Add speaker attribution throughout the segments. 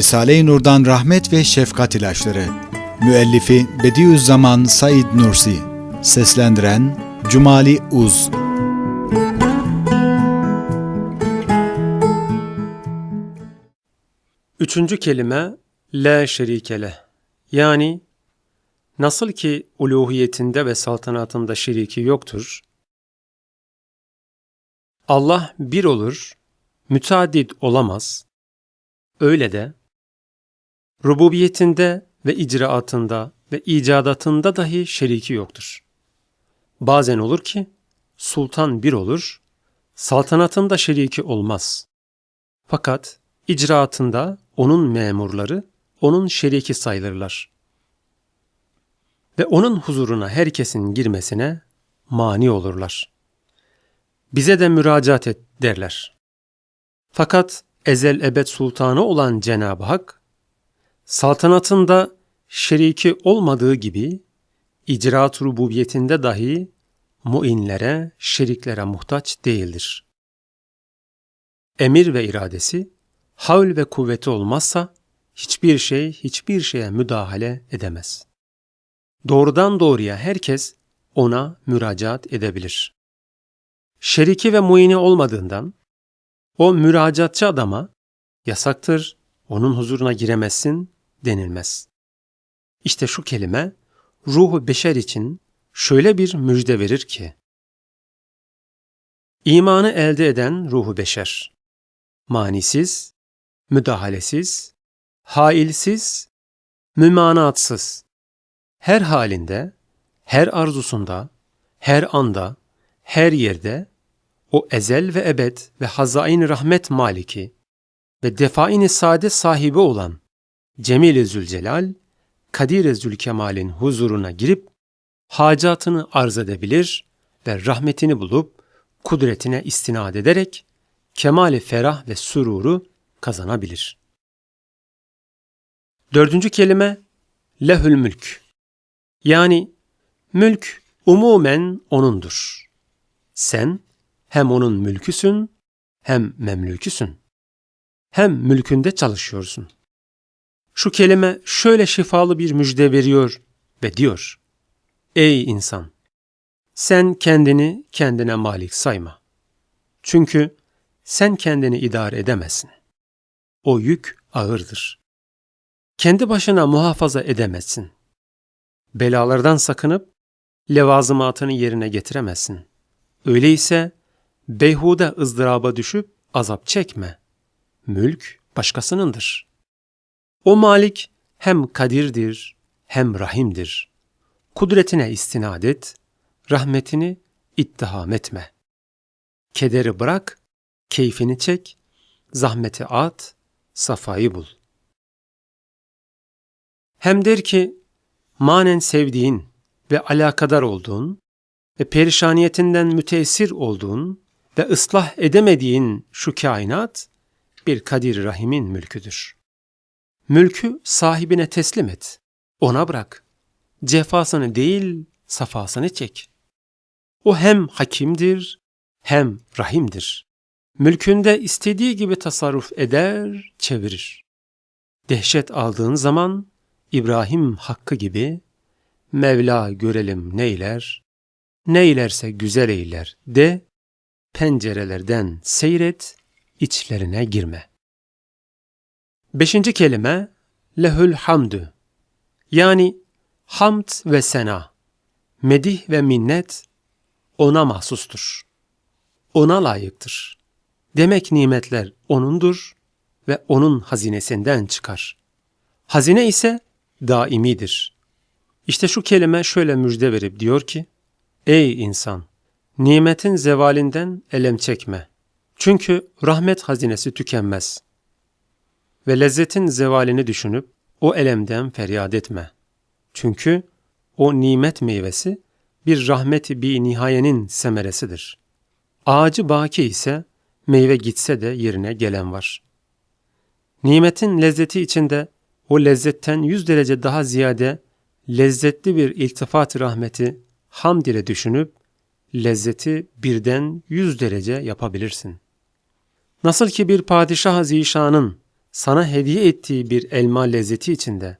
Speaker 1: Risale-i Nur'dan rahmet ve şefkat ilaçları. Müellifi Bediüzzaman Said Nursi. Seslendiren Cumali Uz.
Speaker 2: Üçüncü kelime la şerikele. Yani nasıl ki uluhiyetinde ve saltanatında şeriki yoktur, Allah bir olur, müteaddit olamaz. Öyle de rububiyetinde ve icraatında ve icadatında dahi şeriki yoktur. Bazen olur ki sultan bir olur, saltanatında şeriki olmaz. Fakat icraatında onun memurları onun şeriki sayılırlar. Ve onun huzuruna herkesin girmesine mani olurlar. Bize de müracaat et derler. Fakat ezel ebed sultanı olan Cenab-ı Hak, saltanatında şeriki olmadığı gibi icraat rububiyetinde dahi muinlere, şeriklere muhtaç değildir. Emir ve iradesi, havl ve kuvveti olmazsa hiçbir şey hiçbir şeye müdahale edemez. Doğrudan doğruya herkes ona müracaat edebilir. Şeriki ve muini olmadığından o müracaatçı adama yasaktır, onun huzuruna giremezsin denilmez. İşte şu kelime ruhu beşer için şöyle bir müjde verir ki İmanı elde eden ruhu beşer manisiz, müdahalesiz, hailsiz, mümanatsız, her halinde, her arzusunda, her anda, her yerde o ezel ve ebed ve hazain rahmet maliki ve defaini sahibi olan Cemil-i Zülcelal, Kadir-i Zülkemal'in huzuruna girip hacatını arz edebilir ve rahmetini bulup kudretine istinad ederek kemali ferah ve sururu kazanabilir. Dördüncü kelime lehül mülk. Yani mülk umumen O'nundur. Sen hem O'nun mülküsün hem memlüküsün. Hem mülkünde çalışıyorsun. Şu kelime şöyle şifalı bir müjde veriyor ve diyor. Ey insan! Sen kendini kendine malik sayma. Çünkü sen kendini idare edemezsin. O yük ağırdır. Kendi başına muhafaza edemezsin. Belalardan sakınıp levazımatını yerine getiremezsin. Öyleyse beyhude ızdıraba düşüp azap çekme. Mülk başkasınındır. O malik hem kadirdir hem rahimdir. Kudretine istinad et, rahmetini ittiham etme. Kederi bırak, keyfini çek, zahmeti at, safayı bul. Hem der ki, manen sevdiğin ve alakadar olduğun ve perişaniyetinden müteessir olduğun ve ıslah edemediğin şu kainat bir Kadir Rahim'in mülküdür. Mülkü sahibine teslim et. Ona bırak. Cefasını değil, safasını çek. O hem hakimdir, hem rahimdir. Mülkünde istediği gibi tasarruf eder, çevirir. Dehşet aldığın zaman İbrahim hakkı gibi Mevla görelim neyler, neylerse güzel eyler de pencerelerden seyret, içlerine girme. Beşinci kelime lehül hamdü yani hamd ve sena, medih ve minnet ona mahsustur. Ona layıktır. Demek nimetler O'nundur ve O'nun hazinesinden çıkar. Hazine ise daimidir. İşte şu kelime şöyle müjde verip diyor ki, Ey insan! Nimetin zevalinden elem çekme. Çünkü rahmet hazinesi tükenmez. Ve lezzetin zevalini düşünüp o elemden feryat etme. Çünkü o nimet meyvesi bir rahmeti bir nihayenin semeresidir. Ağacı baki ise meyve gitse de yerine gelen var. Nimetin lezzeti içinde o lezzetten yüz derece daha ziyade lezzetli bir iltifat rahmeti hamd ile düşünüp lezzeti birden yüz derece yapabilirsin. Nasıl ki bir padişah zişanın sana hediye ettiği bir elma lezzeti içinde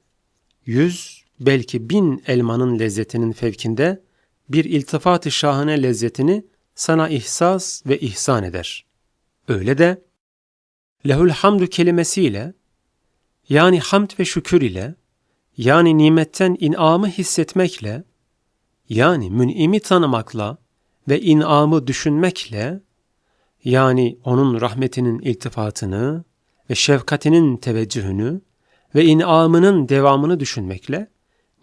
Speaker 2: yüz belki bin elmanın lezzetinin fevkinde bir iltifat-ı şahane lezzetini sana ihsas ve ihsan eder. Öyle de lehul hamdü kelimesiyle yani hamd ve şükür ile yani nimetten inamı hissetmekle yani mün'imi tanımakla ve inamı düşünmekle yani onun rahmetinin iltifatını ve şefkatinin teveccühünü ve inamının devamını düşünmekle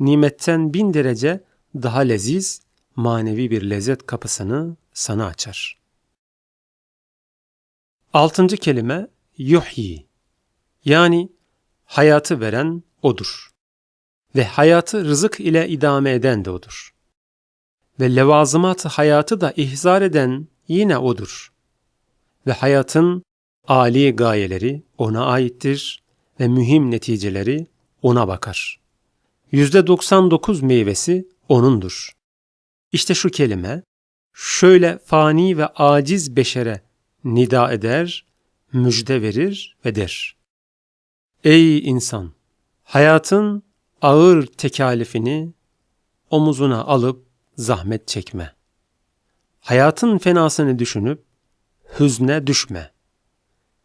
Speaker 2: nimetten bin derece daha leziz, manevi bir lezzet kapısını sana açar. Altıncı kelime yuhyi. Yani hayatı veren odur. Ve hayatı rızık ile idame eden de odur. Ve levazımat hayatı da ihzar eden yine odur. Ve hayatın âli gayeleri ona aittir ve mühim neticeleri ona bakar. Yüzde 99 meyvesi O'nundur. İşte şu kelime, şöyle fani ve aciz beşere nida eder, müjde verir ve der. Ey insan! Hayatın ağır tekalifini omuzuna alıp zahmet çekme. Hayatın fenasını düşünüp hüzne düşme.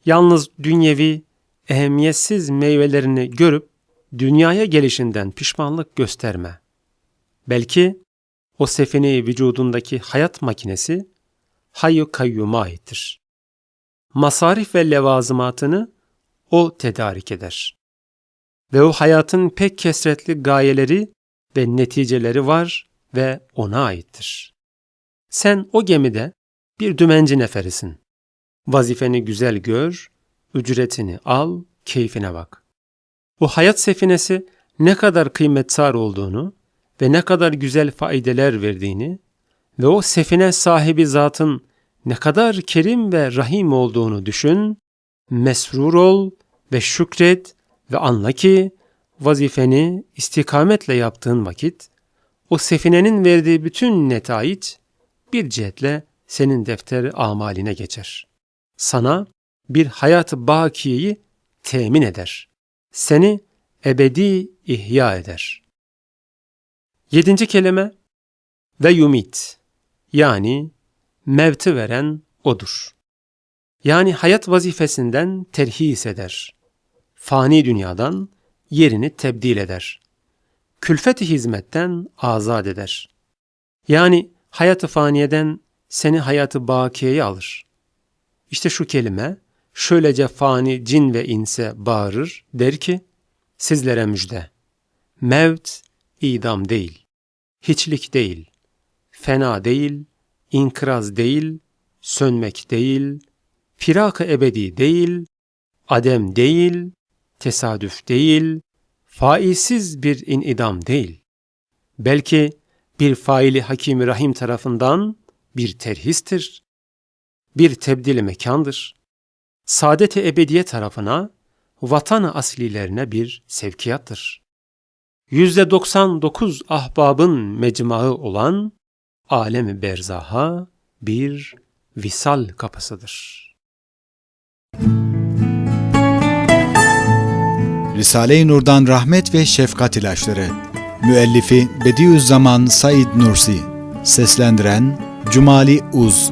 Speaker 2: Yalnız dünyevi, ehemmiyetsiz meyvelerini görüp dünyaya gelişinden pişmanlık gösterme. Belki o sefine vücudundaki hayat makinesi hayyu kayyuma aittir. Masarif ve levazımatını o tedarik eder. Ve o hayatın pek kesretli gayeleri ve neticeleri var ve ona aittir. Sen o gemide bir dümenci neferisin. Vazifeni güzel gör, ücretini al, keyfine bak. O hayat sefinesi ne kadar kıymetsar olduğunu ve ne kadar güzel faydeler verdiğini ve o sefine sahibi zatın ne kadar kerim ve rahim olduğunu düşün, mesrur ol ve şükret ve anla ki vazifeni istikametle yaptığın vakit o sefinenin verdiği bütün netaiç bir cihetle senin defteri amaline geçer. Sana bir hayat-ı bakiyeyi temin eder. Seni ebedi ihya eder. Yedinci kelime ve yumit yani mevti veren odur. Yani hayat vazifesinden terhis eder. Fani dünyadan yerini tebdil eder. Külfet-i hizmetten azat eder. Yani hayatı faniyeden seni hayatı bakiyeye alır. İşte şu kelime şöylece fani cin ve inse bağırır der ki sizlere müjde. Mevt idam değil, hiçlik değil, fena değil, inkraz değil, sönmek değil, firak-ı ebedi değil, adem değil, tesadüf değil, faizsiz bir inidam değil. Belki bir faili hakimi rahim tarafından bir terhistir, bir tebdili mekandır. Saadet-i ebediye tarafına, vatan aslilerine bir sevkiyattır. Yüzde 99 ahbabın mecmuaı olan alemi berzaha bir visal kapısıdır.
Speaker 1: Risale-i Nur'dan rahmet ve şefkat ilaçları. Müellifi Bediüzzaman Said Nursi. Seslendiren Cumali Uz